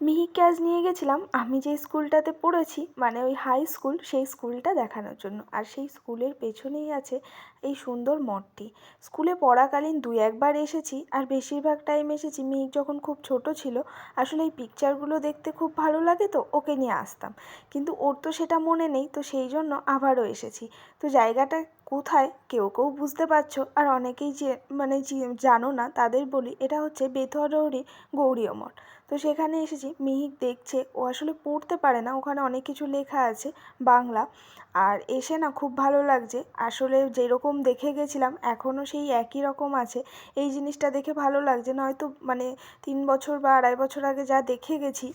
মিহিককে আজ নিয়ে গেছিলাম। আমি যেই স্কুলটাতে পড়েছি মানে ওই হাই স্কুল, সেই স্কুলটা দেখানোর জন্য। আর সেই স্কুলের পেছনেই আছে এই সুন্দর মঠটি। স্কুলে পড়াকালীন দু একবার এসেছি, আর বেশিরভাগ টাইম এসেছি মিহিক যখন খুব ছোটো ছিল। আসলে এই পিকচারগুলো দেখতে খুব ভালো লাগে তো, ওকে নিয়ে আসতাম। কিন্তু ওর তো সেটা মনে নেই, তো সেই জন্য আবারও এসেছি। তো জায়গাটা কোথায়? কেউ কেউ বুঝতে পারছ। আর অনেকেই যে মানে জানো না, তাদের বলি, এটা হচ্ছে বেথুয়াডহরি গৌরীয় মঠ তো সেখানে এসেছি, মিহিক দেখছে, ও আসলে পড়তে পারে না, ওখানে অনেক কিছু লেখা আছে, বাংলা। আর এসে না খুব ভালো লাগছে, আসলে যেরকম দেখে গেছিলাম এখনও সেই একই রকম আছে। এই জিনিসটা দেখে ভালো লাগছে, নয়তো মানে তিন বছর বা আড়াই বছর আগে যা দেখে গেছি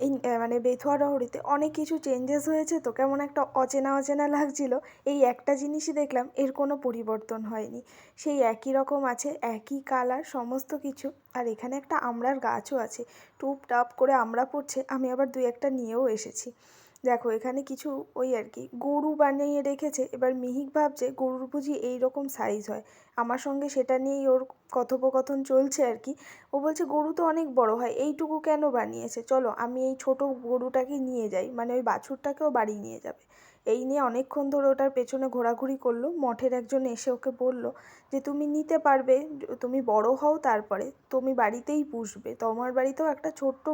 এই মানে বেথুয়া ডহরিতে অনেক কিছু চেঞ্জেস হয়েছে তো কেমন একটা অচেনা অচেনা লাগছিল। এই একটা জিনিসই দেখলাম, এর কোনো পরিবর্তন হয়নি। সেই একই রকম আছে, একই কালার সমস্ত কিছু। আর এখানে একটা আমড়ার গাছও আছে। টুপ টাপ করে আমড়া পড়ছে, আমি আবার দু একটা নিয়েও এসেছি। দেখো, এখানে কিছু ওই আর কি, গরু বানিয়ে রেখেছে। এবার মিহিক ভাবছে গরুর বুঝি এই রকম সাইজ হয়। আমার সঙ্গে সেটা নিয়েই ওর কথোপকথন চলছে আর কি। ও বলছে, গরু তো অনেক বড় হয়, এইটুকু কেন বানিয়েছে? চলো, আমি এই ছোট গরুটাকে নিয়ে যাই। মানে ওই বাছুরটাকেও বাড়ি নিয়ে যাবে। এই নিয়ে অনেকক্ষণ ধরে ওটার পেছনে ঘোরাঘুরি করল। মঠের একজন এসে ওকে বলল যে, তুমি নিতে পারবে, তুমি বড় হও তারপরে। তুমি বাড়িতেই পুষবে। তোমার বাড়িতেও একটা ছোট্ট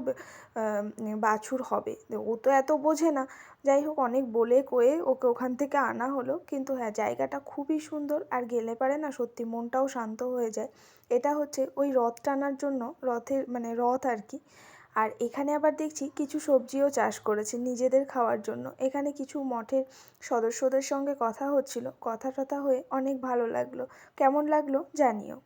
বাছুর হবে। ও তো এত বোঝে না। যাই হোক, অনেক বলে কয়ে ওকে ওখান থেকে আনা হলো। কিন্তু হ্যাঁ জায়গাটা খুবই সুন্দর। আর গেলে পারে না, সত্যি মনটাও শান্ত হয়ে যায়। এটা হচ্ছে ওই রথ টানার জন্য, রথের মানে রথ আর কি। আর এখানে আবার দেখছি কিছু সবজিও চাষ করেছে নিজেদের খাওয়ার জন্য। এখানে কিছু মঠের সদস্যদের সঙ্গে কথা হচ্ছিল। কথা টথা হয়ে অনেক ভালো লাগল। কেমন লাগল জানিও।